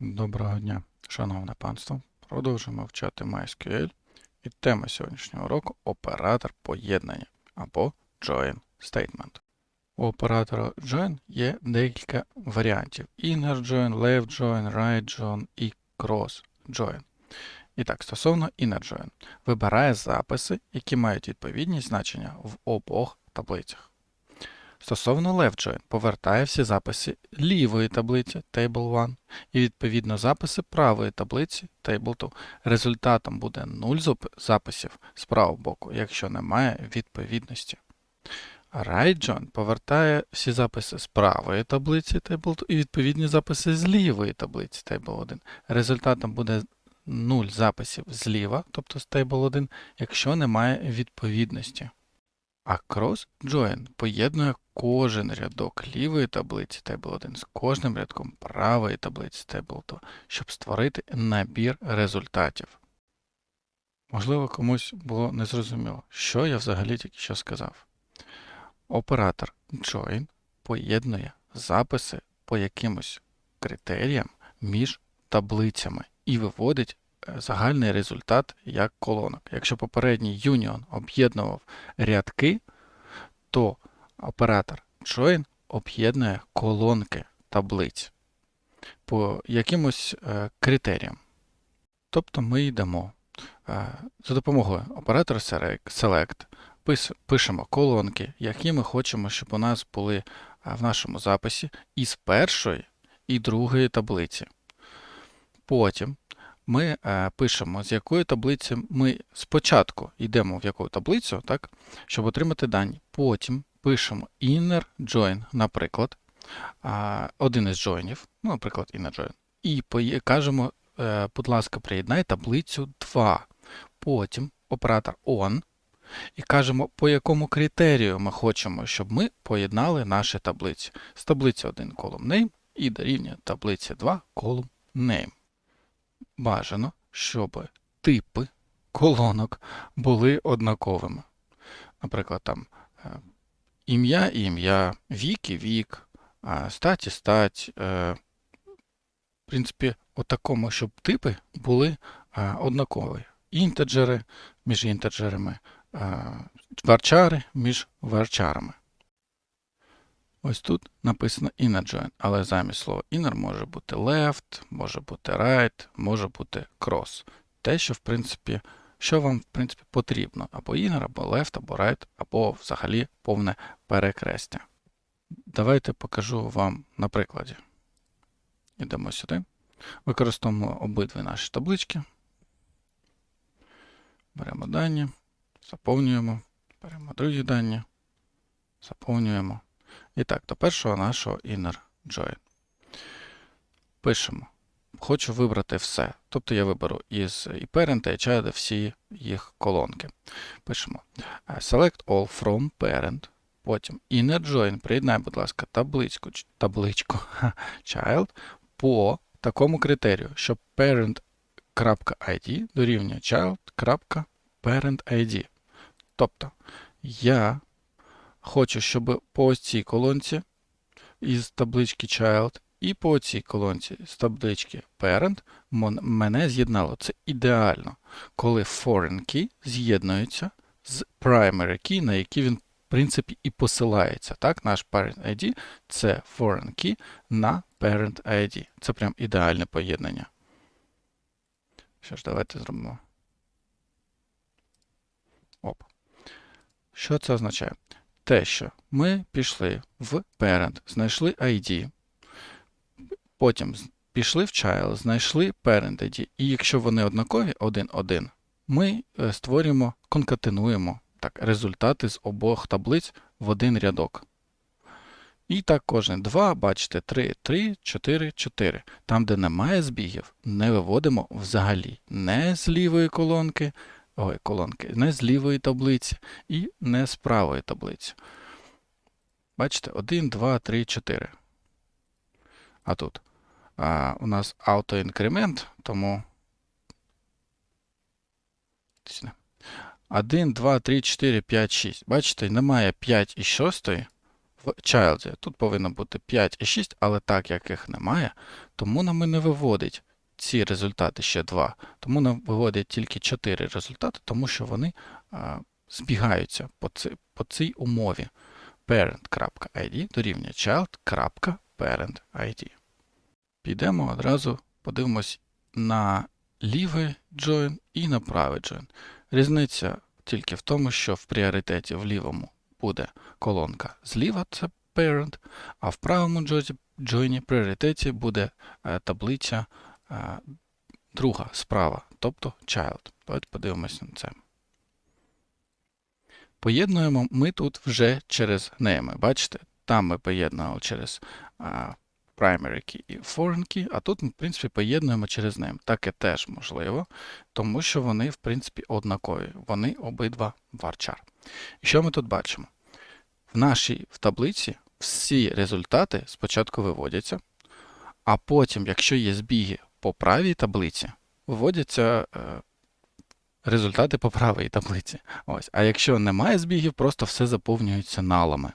Доброго дня, шановне панство. Продовжуємо вчати MySQL. І тема сьогоднішнього уроку оператор поєднання або join statement. У оператора join є декілька варіантів: inner join, left join, right join і cross join. І так, стосовно inner join, вибирає записи, які мають відповідні значення в обох таблицях. Стосовно join, повертає всі записи лівої таблиці Table 1 і відповідно записи правої таблиці Table 2. Результатом буде 0 записів з правого боку, якщо немає відповідності. Right join повертає всі записи з правої таблиці Table 2 і відповідні записи з лівої таблиці Table 1. Результатом буде 0 записів зліва, тобто з Table 1, якщо немає відповідності. А Cross Join поєднує кожен рядок лівої таблиці Table 1 з кожним рядком правої таблиці Table 2, щоб створити набір результатів. Можливо, комусь було незрозуміло, що я взагалі тільки що сказав. Оператор Join поєднує записи по якимось критеріям між таблицями і виводить загальний результат як колонок. Якщо попередній Union об'єднував рядки, то оператор join об'єднує колонки таблиць по якимось е, критеріям. Тобто ми йдемо е, за допомогою оператора select- пишемо колонки, які ми хочемо, щоб у нас були е, в нашому записі із першої і другої таблиці. Потім ми е, пишемо, з якої таблиці ми спочатку йдемо в яку таблицю, так, щоб отримати дані. Потім пишемо inner join, наприклад, один із joinів, ну, наприклад, inner join, і кажемо, е, будь ласка, приєднай таблицю 2. Потім оператор on, і кажемо, по якому критерію ми хочемо, щоб ми поєднали наші таблиці. З таблиці 1 column name і дорівнює таблиці 2 column name. Бажано, щоб типи колонок були однаковими. Наприклад, там е, ім'я ім'я, вік вік, а, стать і стать. е, В принципі, отакому, щоб типи були е, однакові. Інтеджери між інтеджерами, е, варчари між варчарами. Ось тут написано inner join, але замість слова inner може бути left, може бути right, може бути cross. Те, що в принципі, що вам в принципі потрібно, або inner, або left, або right, або взагалі повне перекрестя. Давайте покажу вам на прикладі. Йдемо сюди. Використовуємо обидві наші таблички. Беремо дані, заповнюємо, беремо другі дані, заповнюємо. І так, до першого нашого inner join. Пишемо. Хочу вибрати все. Тобто я виберу із і parent, і child всі їх колонки. Пишемо е, select all from parent. Потім inner join. Приєднай, будь ласка, табличку, табличку child по такому критерію, щоб parent.id дорівнює child.parentID. Тобто я хочу, щоб по цій колонці із таблички child і по цій колонці з таблички parent мене з'єднало. Це ідеально, коли foreign key з'єднується з primary key, на який він, в принципі, і посилається. Так, наш parent ID це foreign key на parent ID. Це прям ідеальне поєднання. Що ж, давайте зробимо. Оп. Що це означає? Те, що ми пішли в parent, знайшли ID, потім пішли в child, знайшли parent ID, і якщо вони однакові один-один, ми е, створюємо, конкатенуємо так, результати з обох таблиць в один рядок. І так кожен. 2, бачите, 3, 3, 4, 4. Там, де немає збігів, не виводимо взагалі. Не з лівої колонки, ой, колонки, не з лівої таблиці і не з правої таблиці. Бачите, 1, 2, 3, 4. А тут а, у нас автоінкремент, тому 1, 2, 3, 4, 5, 6. Бачите, немає 5 і 6 в child. Тут повинно бути 5 і 6, але так як їх немає, тому нам і не виводить ці результати ще 2. Тому нам виводить тільки 4 результати, тому що вони а, збігаються по, ци, по цій умові. parent.id дорівнює child.parent.id. Підемо одразу, подивимось на лівий join і на правий join. Різниця тільки в тому, що в пріоритеті в лівому буде колонка зліва, це parent, а в правому join пріоритеті буде е, таблиця друга справа, тобто child. Давайте подивимося на це. Поєднуємо ми тут вже через name. Бачите, там ми поєднували через primary key і foreign key, а тут ми, в принципі, поєднуємо через name. Таке теж можливо, тому що вони, в принципі, однакові. Вони обидва varchar. І що ми тут бачимо? В нашій в таблиці всі результати спочатку виводяться, а потім, якщо є збіги по правій таблиці, виводяться е, результати по правій таблиці. Ось. А якщо немає збігів, просто все заповнюється налами.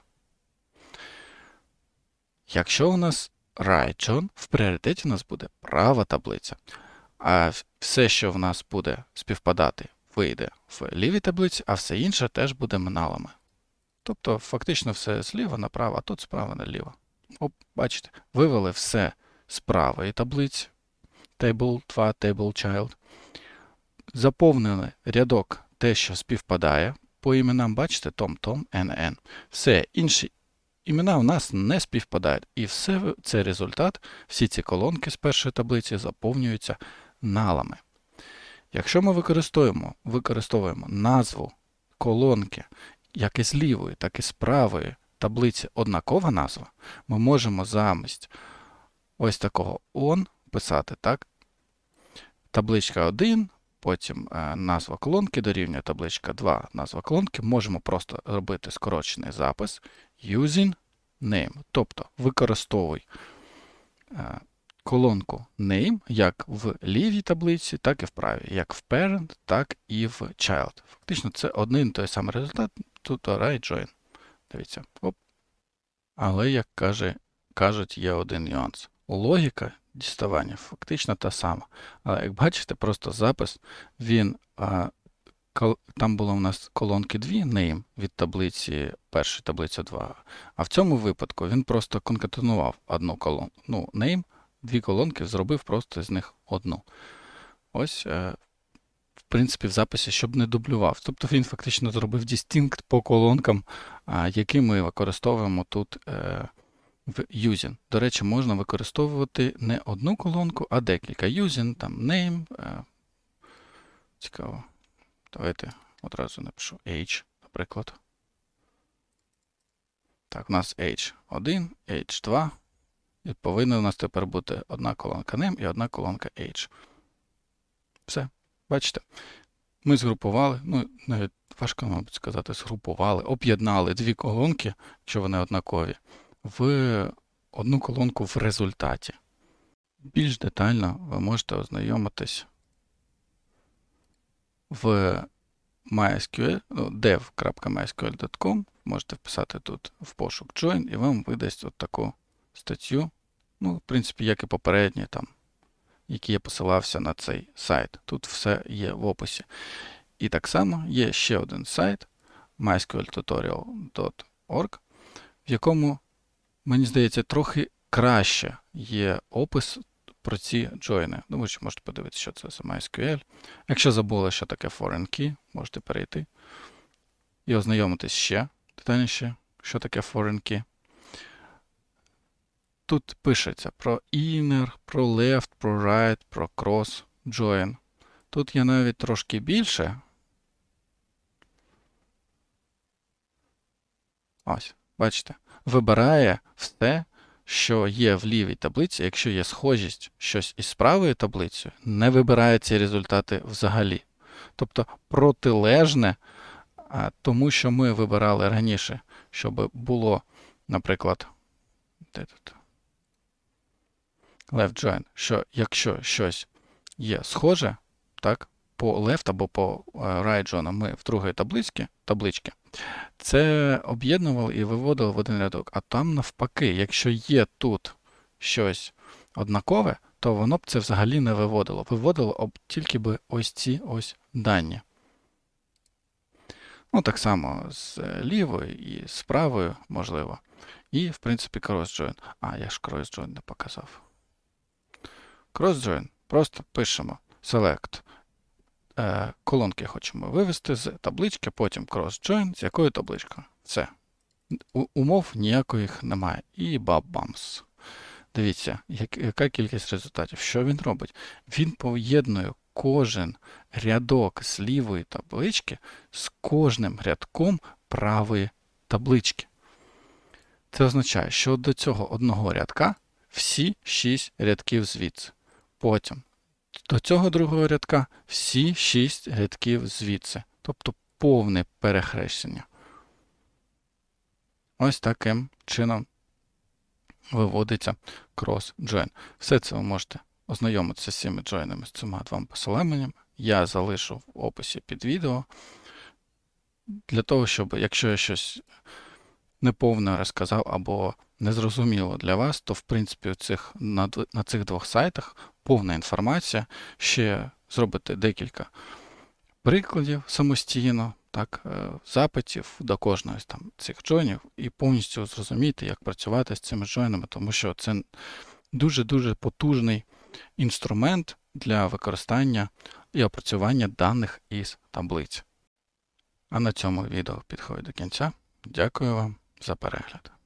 Якщо у нас right в пріоритеті у нас буде права таблиця. А все, що в нас буде співпадати, вийде в лівій таблиці, а все інше теж буде налами. Тобто, фактично все зліва направо, а тут справа наліво. Оп, бачите, вивели все з правої таблиці. Table 2, table child. Заповнили рядок те, що співпадає. По іменам, бачите, Том, Том, NN. Все, інші імена у нас не співпадають. І все це результат, всі ці колонки з першої таблиці заповнюються налами. Якщо ми використовуємо, використовуємо назву колонки як із лівої, так і з правої таблиці однакова назва, ми можемо замість ось такого on писати так. Табличка 1, потім е, назва колонки дорівнює табличка 2, назва колонки. Можемо просто робити скорочений запис using name. Тобто використовуй е, колонку name як в лівій таблиці, так і в правій, як в parent, так і в child. Фактично це один той самий результат, тут right join. Дивіться. Оп. Але, як каже, кажуть, є один нюанс. Логіка діставання фактично та сама. Але як бачите, просто запис, він там було у нас колонки дві name від таблиці першої таблиця 2. А в цьому випадку він просто конкатенував одну колонку. Ну, name, дві колонки, зробив просто з них одну. Ось, е, в принципі, в записі, щоб не дублював. Тобто він фактично зробив distinct по колонкам, які ми використовуємо тут е, в using. До речі, можна використовувати не одну колонку, а декілька. Using, там name. е, Цікаво. Давайте одразу напишу H, наприклад. Так, у нас H1, H2. І повинна у нас тепер бути одна колонка name і одна колонка H. Все. Бачите? Ми згрупували, ну, навіть важко, мабуть, сказати, згрупували, об'єднали дві колонки, якщо вони однакові, в одну колонку в результаті. Більш детально ви можете ознайомитись в MySQL, ну, dev.mysql.com, можете вписати тут в пошук join, і вам видасть от таку статтю. Ну, в принципі, як і попередні, там, які я посилався на цей сайт. Тут все є в описі. І так само є ще один сайт mysqltutorial.org, в якому, мені здається, трохи краще є опис про ці джойни. Думаю, що можете подивитися, що це за MySQL. Якщо забули, що таке foreign key, можете перейти і ознайомитись ще детальніше, що таке foreign key. Тут пишеться про inner, про left, про right, про cross, join. Тут є навіть трошки більше. Ось, бачите, вибирає все, що є в лівій таблиці. Якщо є схожість щось із правою таблицею, не вибирає ці результати взагалі. Тобто протилежне тому, що ми вибирали раніше, щоб було, наприклад, де тут? Left join, що якщо щось є схоже, так, по left або по е, right join ми в другій табличці, табличці Це об'єднувало і виводило в один рядок. А там навпаки, якщо є тут щось однакове, то воно б це взагалі не виводило. Виводило б тільки би ось ці ось дані. Ну, так само з е, лівою і з правою, можливо. І, в принципі, cross-join. А, я ж cross-join не показав. Cross-join. Просто пишемо select. Е, колонки хочемо вивести з таблички, потім cross-join. З якою табличкою? Все. Умов ніяких немає. І бабамс. Дивіться, як, яка кількість результатів. Що він робить? Він поєднує кожен рядок з лівої таблички з кожним рядком правої таблички. Це означає, що до цього одного рядка всі 6 рядків звідси. Потім до цього другого рядка всі 6 рядків звідси. Тобто повне перехрещення. Ось таким чином виводиться cross-join. Все це ви можете ознайомитися з цими джойнами, з цими двома посиланнями. Я залишу в описі під відео. Для того, щоб, якщо я щось неповне розказав або незрозуміло для вас, то в принципі на цих двох сайтах повна інформація. Ще зробити декілька прикладів самостійно, так, е, запитів до кожного з там цих джойнів і повністю зрозуміти, як працювати з цими джойнами, тому що це дуже-дуже потужний інструмент для використання і опрацювання даних із таблиць. А на цьому відео підходить до кінця. Дякую вам за перегляд.